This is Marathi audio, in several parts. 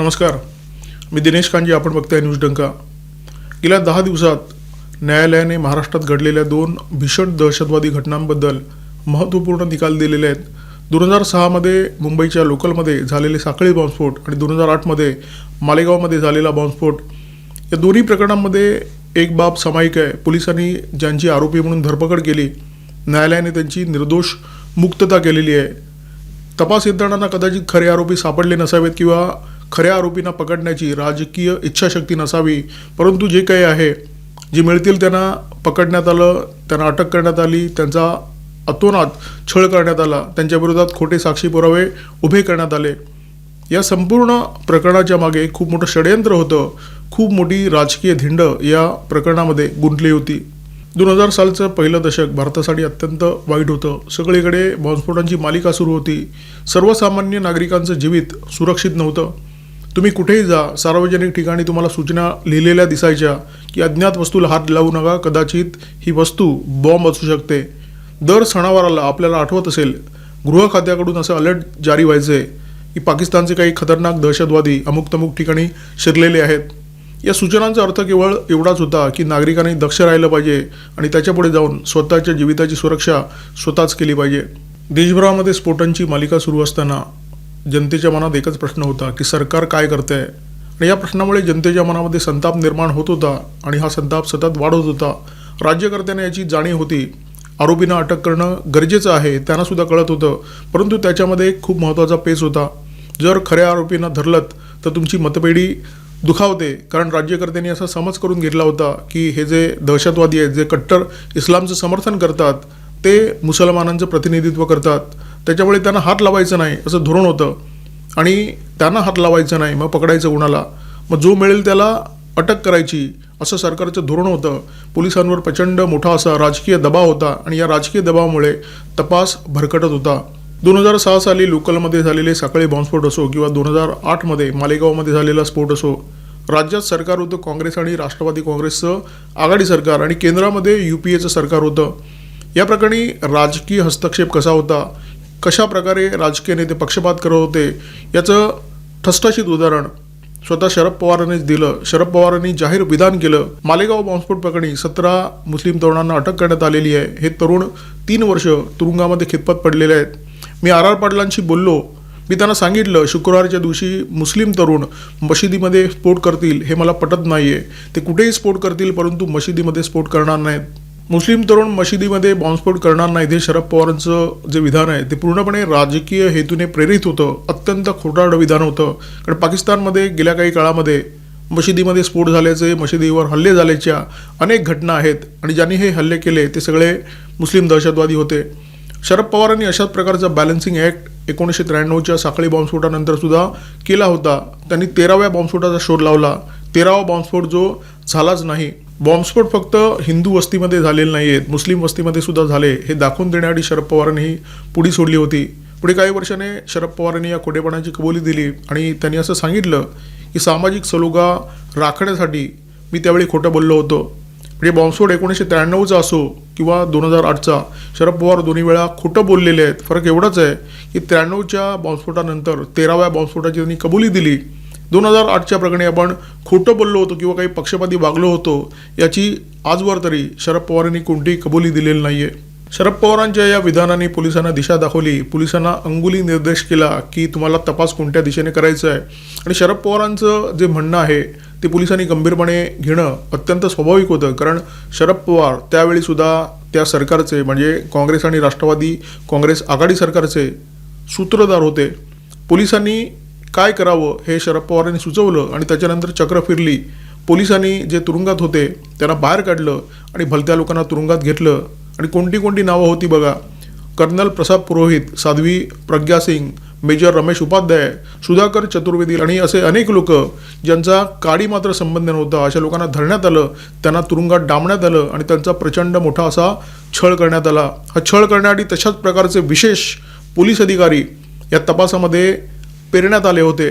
नमस्कार. मी दिनेश कांजी आपण बघताय न्यूज डंका. गेल्या दहा दिवसात न्यायालयाने महाराष्ट्रात घडलेल्या दोन भीषण दहशतवादी घटनांबद्दल महत्त्वपूर्ण निकाल दिलेले आहेत. दोन हजार सहामध्ये मुंबईच्या लोकलमध्ये झालेले साखळी बॉम्बस्फोट आणि दोन हजार आठमध्ये मालेगावमध्ये झालेला बॉम्बस्फोट. या दोन्ही प्रकरणांमध्ये एक बाब सामायिक आहे. पोलिसांनी ज्यांची आरोपी म्हणून धरपकड केली न्यायालयाने त्यांची निर्दोष मुक्तता केलेली आहे. तपास यंत्रणांना कदाचित खरे आरोपी सापडले नसावेत किंवा खऱ्या आरोपींना पकडण्याची राजकीय इच्छाशक्ती नसावी परंतु जे काही आहे जे मिळतील त्यांना पकडण्यात आलं त्यांना अटक करण्यात आली त्यांचा अतोनात छळ करण्यात आला त्यांच्या विरोधात खोटे साक्षी पुरावे उभे करण्यात आले. या संपूर्ण प्रकरणाच्या मागे खूप मोठं षडयंत्र होतं खूप मोठी राजकीय धिंड या प्रकरणामध्ये गुंतली होती. दोन हजार सालचं पहिलं दशक भारतासाठी अत्यंत वाईट होतं. सगळीकडे बॉम्बस्फोटांची मालिका सुरू होती. सर्वसामान्य नागरिकांचं जीवित सुरक्षित नव्हतं. तुम्ही कुठेही जा सार्वजनिक ठिकाणी तुम्हाला सूचना लिहिलेल्या दिसायच्या की अज्ञात वस्तूला हात लावू नका कदाचित ही वस्तू बॉम्ब असू शकते. दर सणावाराला आपल्याला आठवत असेल गृह खात्याकडून असं अलर्ट जारी व्हायचे की पाकिस्तानचे काही खतरनाक दहशतवादी अमुक तमुक ठिकाणी शिरलेले आहेत. या सूचनांचा अर्थ केवळ एवढाच होता की नागरिकांनी दक्ष राहिलं पाहिजे आणि त्याच्यापुढे जाऊन स्वतःच्या जीविताची सुरक्षा स्वतःच केली पाहिजे. देशभरामध्ये स्फोटांची मालिका सुरू असताना जनतेच्या मनात एकच प्रश्न होता की सरकार काय करते? आहे आणि या प्रश्नामुळे जनतेच्या मनामध्ये संताप निर्माण होत होता आणि हा संताप सतत वाढत होता. राज्यकर्त्यांना याची जाणीव होती. आरोपींना अटक करणं गरजेचं आहे त्यांनासुद्धा कळत होतं. परंतु त्याच्यामध्ये एक खूप महत्त्वाचा पेच होता. जर खऱ्या आरोपींना धरलत तर तुमची मतपेढी दुखावते. कारण राज्यकर्त्यांनी असा समज करून घेतला होता की हे जे दहशतवादी आहेत जे कट्टर इस्लामचं समर्थन करतात ते मुसलमानांचं प्रतिनिधित्व करतात. त्याच्यामुळे त्यांना हात लावायचं नाही असं धोरण होतं. आणि त्यांना हात लावायचं नाही मग पकडायचं कुणाला? मग जो मिळेल त्याला अटक करायची असं सरकारचं धोरण होतं. पोलिसांवर प्रचंड मोठा असा राजकीय दबाव होता आणि या राजकीय दबावामुळे तपास भरकटत होता. दोन हजार सहा साली लोकलमध्ये झालेले साखळी बॉम्बस्फोट असो किंवा दोन हजार आठमध्ये मालेगावमध्ये झालेला स्फोट असो राज्यात सरकार होतं काँग्रेस आणि राष्ट्रवादी काँग्रेसचं आघाडी सरकार आणि केंद्रामध्ये यू पी एचं सरकार होतं. या प्रकरणी राजकीय हस्तक्षेप कसा होता? कशा प्रकारे राजकीय नेते पक्षपात करत होते याचं ठसठशीत उदाहरण स्वतः शरद पवारांनीच दिलं. शरद पवारांनी जाहीर विधान केलं. मालेगाव बॉम्बस्फोट प्रकरणी सतरा मुस्लिम तरुणांना अटक करण्यात आलेली आहे. हे तरुण तीन वर्ष तुरुंगामध्ये खितपत पडलेले आहेत. मी आर आर पाटलांशी बोललो. मी त्यांना सांगितलं शुक्रवारच्या दिवशी मुस्लिम तरुण मशिदीमध्ये स्फोट करतील हे मला पटत नाही आहे ते कुठेही स्फोट करतील परंतु मशिदीमध्ये स्फोट करणार नाहीत. मुस्लिम तरुण मशिदीमध्ये बॉम्बस्फोट करणार नाही हे शरद पवारांचं जे विधान आहे ते पूर्णपणे राजकीय हेतूने प्रेरित होतं. अत्यंत खोटारडं विधान होतं. कारण पाकिस्तानमध्ये गेल्या काही काळामध्ये मशिदीमध्ये स्फोट झाल्याचे मशिदीवर हल्ले झाल्याच्या अनेक घटना आहेत. आणि ज्यांनी हे हल्ले केले ते सगळे मुस्लिम दहशतवादी होते. शरद पवारांनी अशाच प्रकारचा बॅलन्सिंग ॲक्ट एकोणीसशे त्र्याण्णवच्या साखळी बॉम्बस्फोटानंतर सुद्धा केला होता. त्यांनी तेराव्या बॉम्बस्फोटाचा शोध लावला. तेरावा बॉम्बस्फोट जो झालाच नाही. बॉम्बस्फोट फक्त हिंदू वस्तीमध्ये झालेले नाही आहेत मुस्लिम वस्तीमध्ये सुद्धा झाले. हे दाखवून देण्यासाठी शरद पवारांनी ही पुढी सोडली होती. पुढे काही वर्षाने शरद पवारांनी या खोटेपणाची कबुली दिली आणि त्यांनी असं सांगितलं की सामाजिक सलोगा राखण्यासाठी मी त्यावेळी खोटं बोललो होतो. म्हणजे बॉम्बस्फोट एकोणीसशे त्र्याण्णवचा असो किंवा दोन हजार आठचा शरद पवार दोन्ही वेळा खोटं बोललेले आहेत. फरक एवढाच आहे की त्र्याण्णवच्या बॉम्बस्फोटानंतर तेराव्या बॉम्बस्फोटाची त्यांनी कबुली दिली. दोन हजार आठच्या प्रकरणी आपण खोटं बोललो होतो किंवा काही पक्षपाती वागलो होतो याची आजवर तरी शरद पवारांनी कोणतीही कबुली दिलेली नाही आहे शरद पवारांच्या या विधानाने पोलिसांना दिशा दाखवली. पोलिसांना अंगुली निर्देश केला की तुम्हाला तपास कोणत्या दिशेने करायचा आहे आणि शरद पवारांचं जे म्हणणं आहे ते पोलिसांनी गंभीरपणे घेणं अत्यंत स्वाभाविक होतं. कारण शरद पवार त्यावेळीसुद्धा त्या सरकारचे म्हणजे काँग्रेस आणि राष्ट्रवादी काँग्रेस आघाडी सरकारचे सूत्रधार होते. पोलिसांनी काय करावं हे शरद पवारांनी सुचवलं आणि त्याच्यानंतर चक्र फिरली. पोलिसांनी जे तुरुंगात होते त्यांना बाहेर काढलं आणि भलत्या लोकांना तुरुंगात घेतलं. आणि कोणती कोणती नावं होती बघा. कर्नल प्रसाद पुरोहित साध्वी प्रज्ञा सिंग मेजर रमेश उपाध्याय सुधाकर चतुर्वेदी आणि असे अनेक लोक ज्यांचा काडी मात्र संबंध नव्हता अशा लोकांना धरण्यात आलं त्यांना तुरुंगात डांबण्यात आलं आणि त्यांचा प्रचंड मोठा असा छळ करण्यात आला. हा छळ करण्यासाठी तशाच प्रकारचे विशेष पोलीस अधिकारी या तपासामध्ये पेरण्यात आले होते.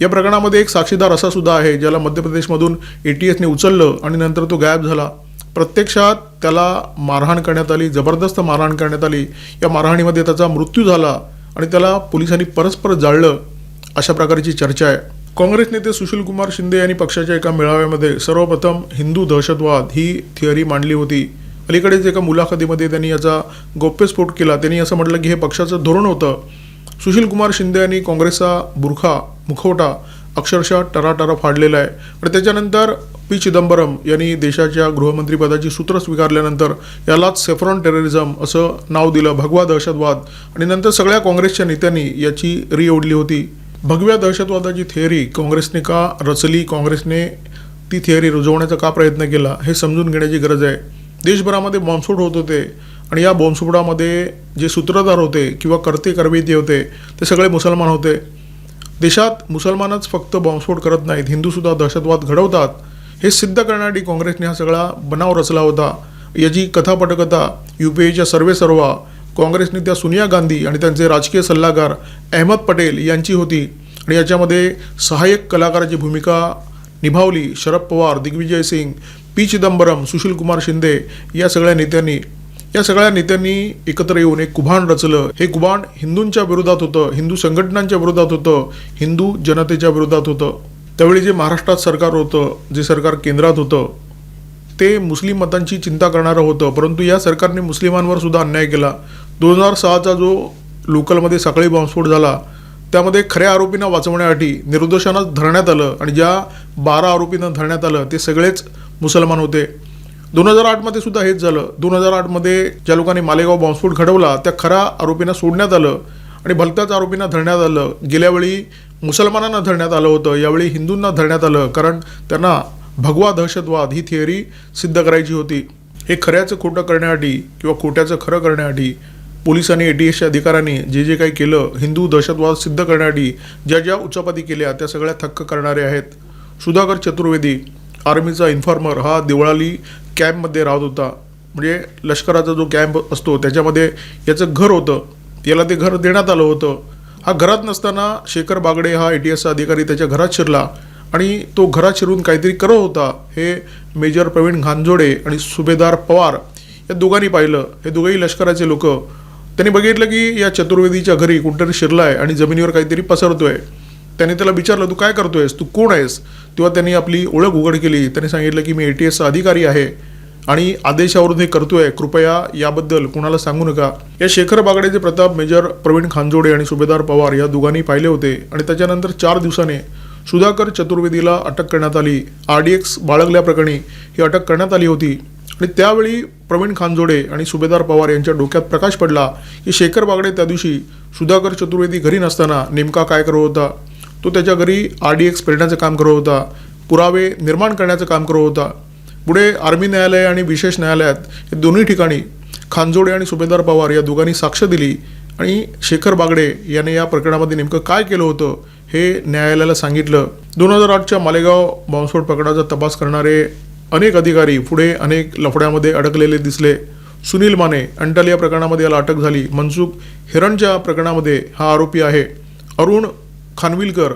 या प्रकरणामध्ये एक साक्षीदार असा सुद्धा आहे ज्याला मध्य प्रदेशमधून ए टी एसने उचललं आणि नंतर तो गायब झाला. प्रत्यक्षात त्याला मारहाण करण्यात आली जबरदस्त मारहाण करण्यात आली. या मारहाणीमध्ये त्याचा मृत्यू झाला आणि त्याला पोलिसांनी परस्पर जाळलं अशा प्रकारची चर्चा आहे. काँग्रेस नेते सुशील कुमार शिंदे यांनी पक्षाच्या एका मेळाव्यामध्ये सर्वप्रथम हिंदू दहशतवाद ही थिअरी मांडली होती. अलीकडेच एका मुलाखतीमध्ये त्यांनी याचा गौप्यस्फोट केला. त्यांनी असं म्हटलं की हे पक्षाचं धोरण होतं. सुशील कुमार शिंदे यांनी काँग्रेसचा बुरखा मुखवटा अक्षरशः टराटरा फाडलेला आहे. आणि त्याच्यानंतर पी. चिदंबरम यांनी देशाच्या गृहमंत्रीपदाची सूत्र स्वीकारल्यानंतर यालाच सेफ्रॉन टेररिझम असं नाव दिलं. भगवा दहशतवाद. आणि नंतर सगळ्या काँग्रेसच्या नेत्यांनी याची री ओढली होती. भगव्या दहशतवादाची थिअरी काँग्रेसने का रचली? काँग्रेसने ती थिअरी रुजवण्याचा का प्रयत्न केला? हे समजून घेण्याची गरज आहे. देशभरामध्ये बॉम्बस्फोट होत होते. आणि या बॉम्बस्फोटामध्ये जे सूत्रधार होते किंवा कर्ते करविते होते ते सगळे मुसलमान होते. देशात मुसलमानच फक्त बॉम्बस्फोट करत नाहीत हिंदूसुद्धा दहशतवाद घडवतात. हे सिद्ध करण्यासाठी काँग्रेसने हा सगळा बनाव रचला होता. याची कथापटकथा यू पी एच्या सर्वे सर्वा काँग्रेसने त्या सोनिया गांधी आणि त्यांचे राजकीय सल्लागार अहमद पटेल यांची होती. आणि याच्यामध्ये सहाय्यक कलाकाराची भूमिका निभावली शरद पवार दिग्विजय सिंग पी चिदंबरम सुशील कुमार शिंदे या सगळ्या नेत्यांनी. या सगळ्या नेत्यांनी एकत्र येऊन एक कुभाण रचलं. हे कुभाण हिंदूंच्या विरोधात होतं हिंदू संघटनांच्या विरोधात होतं हिंदू जनतेच्या विरोधात होतं. त्यावेळी जे महाराष्ट्रात सरकार होतं जे सरकार केंद्रात होतं ते मुस्लिम मतांची चिंता करणारं होतं. परंतु या सरकारने मुस्लिमांवर सुद्धा अन्याय केला. दोन हजार सहाचा जो लोकलमध्ये सकाळी बॉम्बस्फोट झाला त्यामध्ये खऱ्या आरोपींना वाचवण्यासाठी निर्दोषांना धरण्यात आलं आणि ज्या बारा आरोपींना धरण्यात आलं ते सगळेच मुसलमान होते. दोन हजार आठमध्ये सुद्धा हेच झालं. दोन हजार आठमध्ये ज्या लोकांनी मालेगाव बॉम्बस्फोट घडवला त्या खऱ्या आरोपींना सोडण्यात आलं आणि भलत्याच आरोपींना धरण्यात आलं. गेल्यावेळी मुसलमानांना धरण्यात आलं होतं यावेळी हिंदूंना धरण्यात आलं कारण त्यांना भगवा दहशतवाद ही थिअरी सिद्ध करायची होती. हे खऱ्याचं खोटं करण्यासाठी किंवा खोट्याचं खरं करण्यासाठी पोलिसांनी ए टी एसच्या अधिकाऱ्यांनी जे जे काही केलं हिंदू दहशतवाद सिद्ध करण्यासाठी ज्या ज्या उचापाती केल्या त्या सगळ्या थक्क करणारे आहेत. सुधाकर चतुर्वेदी आर्मीचा इन्फॉर्मर हा दिवाळी कॅम्पमध्ये राहत होता. म्हणजे लष्कराचा जो कॅम्प असतो त्याच्यामध्ये याचं घर होतं. याला ते घर देण्यात आलं होतं. हा घरात नसताना शेखर बागडे हा ए टी एसचा अधिकारी त्याच्या घरात शिरला आणि तो घरात शिरून काहीतरी करत होता. हे मेजर प्रवीण घांजोडे आणि सुभेदार पवार या दोघांनी पाहिलं. हे दोघेही लष्कराचे लोक. त्यांनी बघितलं की या चतुर्वेदीच्या घरी कोणतरी शिरला आहे आणि जमिनीवर काहीतरी पसरतो आहे त्याने त्याला विचारलं तू काय करतोयस? तू कोण आहेस? तेव्हा त्यांनी आपली ओळख उघड केली. त्यांनी सांगितलं की मी ए टी एसचा अधिकारी आहे आणि आदेशावरून हे करतोय. कृपया याबद्दल कुणाला सांगू नका. या शेखर बागडेचे प्रताप मेजर प्रवीण खांजोडे आणि सुभेदार पवार या दोघांनी पाहिले होते आणि त्याच्यानंतर चार दिवसाने सुधाकर चतुर्वेदीला अटक करण्यात आली. आर डी एक्स बाळगल्याप्रकरणी ही अटक करण्यात आली होती. आणि त्यावेळी प्रवीण खांजोडे आणि सुभेदार पवार यांच्या डोक्यात प्रकाश पडला की शेखर बागडे त्या दिवशी सुधाकर चतुर्वेदी घरी नसताना नेमका काय करत होता? तो त्याच्या घरी आर डी एक्स पेरण्याचं काम करत होता. पुरावे निर्माण करण्याचं काम करत होता. पुढे आर्मी न्यायालय आणि विशेष न्यायालयात हे दोन्ही ठिकाणी खानजोडे आणि सुभेदार पवार या दोघांनी साक्ष दिली आणि शेखर बागडे याने या प्रकरणामध्ये नेमकं काय केलं होतं हे न्यायालयाला सांगितलं. दोन हजार आठच्या मालेगाव बॉम्बस्फोट प्रकरणाचा तपास करणारे अनेक अधिकारी पुढे अनेक लफड्यामध्ये अडकलेले दिसले. सुनील माने अंटल या प्रकरणामध्ये याला अटक झाली. मनसुख हिरणच्या प्रकरणामध्ये हा आरोपी आहे. अरुण खानविलकर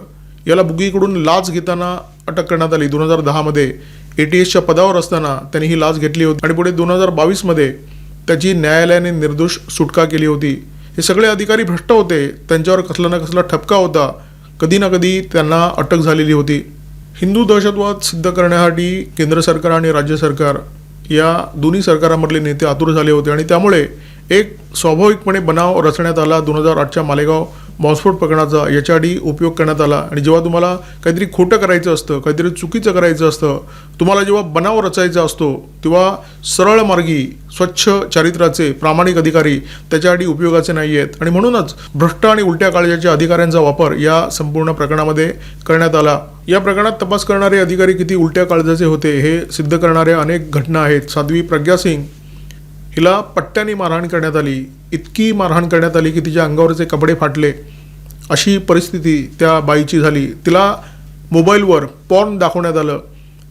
याला बुगीकडून लाच घेताना अटक करण्यात आली. दोन हजार दहामध्ये ए टी एसच्या पदावर असताना त्यांनी ही लाच घेतली होती. आणि पुढे दोन हजार बावीसमध्ये त्याची न्यायालयाने निर्दोष सुटका केली होती. हे सगळे अधिकारी भ्रष्ट होते. त्यांच्यावर कसला ना कसला ठपका होता. कधी ना कधी त्यांना अटक झालेली होती. हिंदू दहशतवाद सिद्ध करण्यासाठी केंद्र सरकार आणि राज्य सरकार या दोन्ही सरकारांमधले नेते आतुर झाले होते. आणि त्यामुळे एक स्वाभाविकपणे बनाव रचण्यात आला दोन हजार आठच्या मालेगाव बॉम्बस्फोट प्रकरणाचा याच्यासाठी उपयोग करण्यात आला. आणि जेव्हा तुम्हाला काहीतरी खोटं करायचं असतं काहीतरी चुकीचं करायचं असतं तुम्हाला जेव्हा बनाव रचायचा असतो तेव्हा सरळ मार्गी स्वच्छ चारित्र्याचे प्रामाणिक अधिकारी त्याच्यासाठी उपयोगाचे नाही आहेत आणि म्हणूनच भ्रष्ट आणि उलट्या काळजाच्या अधिकाऱ्यांचा वापर या संपूर्ण प्रकरणामध्ये करण्यात आला. या प्रकरणात तपास करणारे अधिकारी किती उलट्या काळजाचे होते हे सिद्ध करणाऱ्या अनेक घटना आहेत. साध्वी प्रज्ञा सिंग हिला पट्ट्याने मारहाण करण्यात आली इतकी मारहाण करण्यात आली की तिच्या अंगावरचे कपडे फाटले. अशी परिस्थिती त्या बाईची झाली. तिला मोबाईलवर पॉर्न दाखवण्यात आलं.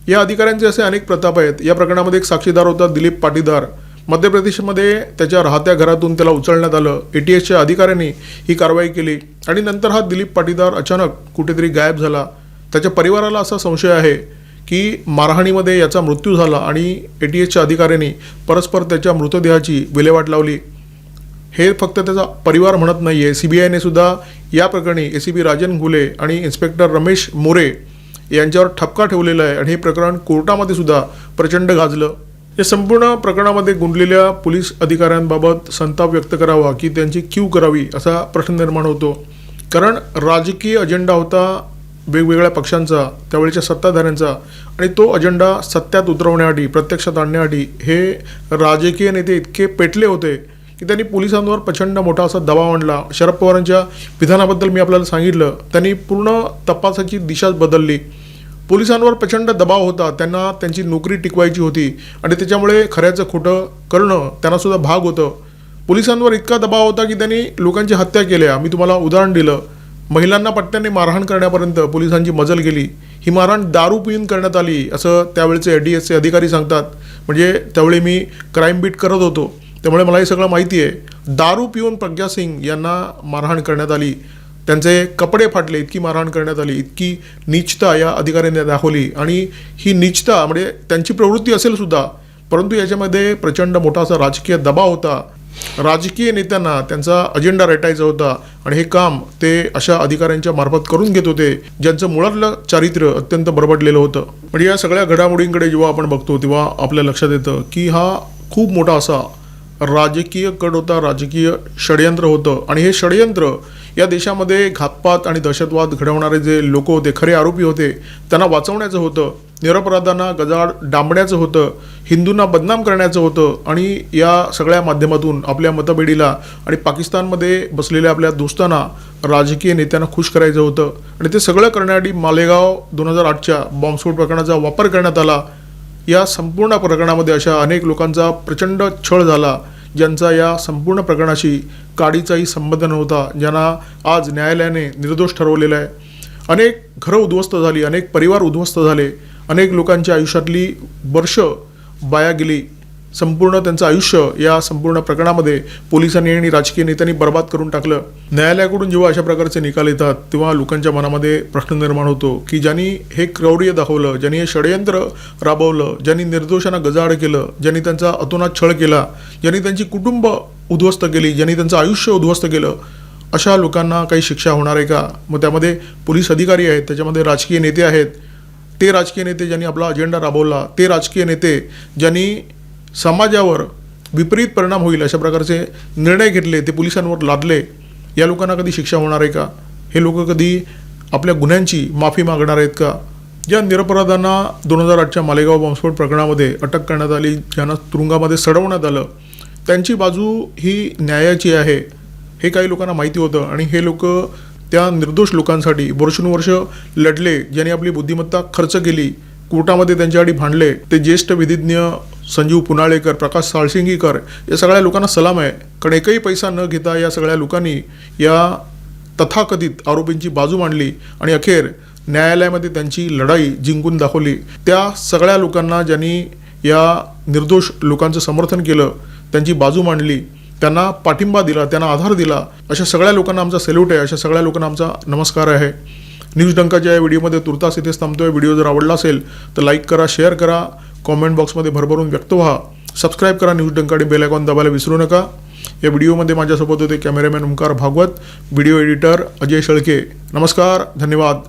या अधिकाऱ्यांचे असे अनेक प्रताप आहेत. या प्रकरणामध्ये एक साक्षीदार होता दिलीप पाटीदार. मध्य प्रदेशमध्ये त्याच्या राहत्या घरातून त्याला उचलण्यात आलं. ए टी एसच्या अधिकाऱ्यांनी ही कारवाई केली आणि नंतर हा दिलीप पाटीदार अचानक कुठेतरी गायब झाला. त्याच्या परिवाराला असा संशय आहे. की मारहाणीमध्ये याचा मृत्यू झाला आणि ए टी एसच्या अधिकाऱ्यांनी परस्पर त्याच्या मृतदेहाची विल्हेवाट लावली. हे फक्त त्याचा परिवार म्हणत नाही आहे सी बी आयने सुद्धा या प्रकरणी A C B Rajan Ghule आणि इन्स्पेक्टर रमेश मोरे यांच्यावर ठपका ठेवलेला आहे आणि हे प्रकरण कोर्टामध्ये सुद्धा प्रचंड गाजलं. या संपूर्ण प्रकरणामध्ये गुंडलेल्या पोलीस अधिकाऱ्यांबाबत संताप व्यक्त करावा की त्यांची क्यू करावी असा प्रश्न निर्माण होतो. कारण राजकीय अजेंडा होता वेगवेगळ्या पक्षांचा त्यावेळेच्या सत्ताधाऱ्यांचा आणि तो अजेंडा सत्यात उतरवण्यासाठी प्रत्यक्षात आणण्यासाठी हे राजकीय नेते इतके पेटले होते की त्यांनी पोलिसांवर प्रचंड मोठा असा दबाव आणला. शरद पवारांच्या विधानाबद्दल मी आपल्याला सांगितलं. त्यांनी पूर्ण तपासाची दिशाच बदलली. पोलिसांवर प्रचंड दबाव होता. त्यांना त्यांची नोकरी टिकवायची होती आणि त्याच्यामुळे खऱ्याचं खोटं करणं त्यांनासुद्धा भाग होतं. पोलिसांवर इतका दबाव होता की त्यांनी लोकांची हत्या केल्या. मी तुम्हाला उदाहरण दिलं. महिलांना पट्ट्याने मारहाण करण्यापर्यंत पोलिसांची मजल गेली. ही मारहाण दारू पिऊन करण्यात आली असं त्यावेळेचे डी एसचे अधिकारी सांगतात. म्हणजे त्यावेळी मी क्राईम बीट करत होतो. त्यामुळे मला हे सगळं माहिती आहे. दारू पिऊन प्रज्ञा सिंग यांना मारहाण करण्यात आली. त्यांचे कपडे फाटले इतकी मारहाण करण्यात आली. इतकी नीचता या अधिकाऱ्यांनी दाखवली. आणि ही नीचता म्हणजे त्यांची प्रवृत्ती असेल सुद्धा परंतु याच्यामध्ये प्रचंड मोठा असा राजकीय दबाव होता. राजकीय नेत्यांना त्यांचा अजेंडा रेटायचा होता आणि हे काम ते अशा अधिकाऱ्यांच्या मार्फत करून घेत होते ज्यांचं मुळातलं चारित्र्य अत्यंत बरबडलेलं होतं. म्हणजे या सगळ्या घडामोडींकडे जेव्हा आपण बघतो तेव्हा आपल्या लक्षात येतं की हा खूप मोठा असा राजकीय कड होता राजकीय षडयंत्र होतं. आणि हे षडयंत्र या देशामध्ये घातपात आणि दहशतवाद घडवणारे जे लोक होते खरे आरोपी होते त्यांना वाचवण्याचं होतं. निरपराधांना गजाड डांबण्याचं होतं. हिंदूंना बदनाम करण्याचं होतं. आणि या सगळ्या माध्यमातून आपल्या मतपेढीला आणि पाकिस्तानमध्ये बसलेल्या आपल्या दोस्तांना राजकीय नेत्यांना खुश करायचं होतं. आणि ते सगळं करण्यासाठी मालेगाव दोन हजार आठच्या बॉम्बस्फोट प्रकरणाचा वापर करण्यात आला. या संपूर्ण प्रकरणामध्ये अशा अनेक लोकांचा प्रचंड छळ झाला. ज्यांचा या संपूर्ण प्रकरणाशी काडीचाही संबंध नव्हता ज्यांना आज न्यायालयाने निर्दोष ठरवलेलं आहे. अनेक घरं उद्ध्वस्त झाली अनेक परिवार उद्ध्वस्त झाले अनेक लोकांच्या आयुष्यातली वर्ष वाया गेली. संपूर्ण त्यांचं आयुष्य या संपूर्ण प्रकरणामध्ये पोलिसांनी आणि राजकीय नेत्यांनी बर्बाद करून टाकलं. न्यायालयाकडून जेव्हा अशा प्रकारचे निकाल येतात तेव्हा लोकांच्या मनामध्ये प्रश्न निर्माण होतो की ज्यांनी हे क्रौर्य दाखवलं ज्यांनी हे षडयंत्र राबवलं ज्यांनी निर्दोषांना गजाड केलं ज्यांनी त्यांचा अतोनात छळ केला ज्यांनी त्यांची कुटुंब उद्ध्वस्त केली ज्यांनी त्यांचं आयुष्य उद्ध्वस्त केलं अशा लोकांना काही शिक्षा होणार आहे का? मग त्यामध्ये पोलीस अधिकारी आहेत त्याच्यामध्ये राजकीय नेते आहेत. ते राजकीय नेते ज्यांनी आपला अजेंडा राबवला ते राजकीय नेते ज्यांनी समाजावर विपरीत परिणाम होईल अशा प्रकारचे निर्णय घेतले ते पोलिसांवर लादले या लोकांना कधी शिक्षा होणार आहे का? हे लोक कधी आपल्या गुन्ह्यांची माफी मागणार आहेत का? ज्या निरपराधांना दोन हजार आठच्या मालेगाव बॉम्बस्फोट प्रकरणामध्ये अटक करण्यात आली ज्यांना तुरुंगामध्ये सडवण्यात आलं. त्यांची बाजू ही न्यायाची आहे हे काही लोकांना माहिती होतं आणि हे लोक त्या निर्दोष लोकांसाठी वर्षानुवर्ष लढले ज्यांनी आपली बुद्धिमत्ता खर्च केली कोर्टामध्ये त्यांच्यासाठी भांडले ते ज्येष्ठ विधिज्ञ संजीव पुनाळेकर प्रकाश साळशिंगीकर या सगळ्या लोकांना सलाम आहे. कारण एकही पैसा न घेता या सगळ्या लोकांनी या तथाकथित आरोपींची बाजू मांडली आणि अखेर न्यायालयामध्ये त्यांची लढाई जिंकून दाखवली. त्या सगळ्या लोकांना ज्यांनी या निर्दोष लोकांचं समर्थन केलं त्यांची बाजू मांडली त्यांना पाठिंबा दिला त्यांना आधार दिला अशा सगळ्या लोकांना आमचा सेल्यूट आहे अशा सगळ्या लोकांना आमचा नमस्कार आहे. न्यूज डंकाच्या या व्हिडिओमध्ये तुर्तास इथेच थांबतोय. व्हिडिओ जर आवडला असेल तर लाईक करा शेअर करा. कॉमेंट बॉक्समध्ये भरभरून व्यक्त व्हा. सबस्क्राईब करा न्यूज डंका बेल आयकॉन दाबायला विसरू नका. या व्हिडिओमध्ये माझ्यासोबत होते cameraman Omkar Bhagwat video editor Ajay Shelke. नमस्कार धन्यवाद.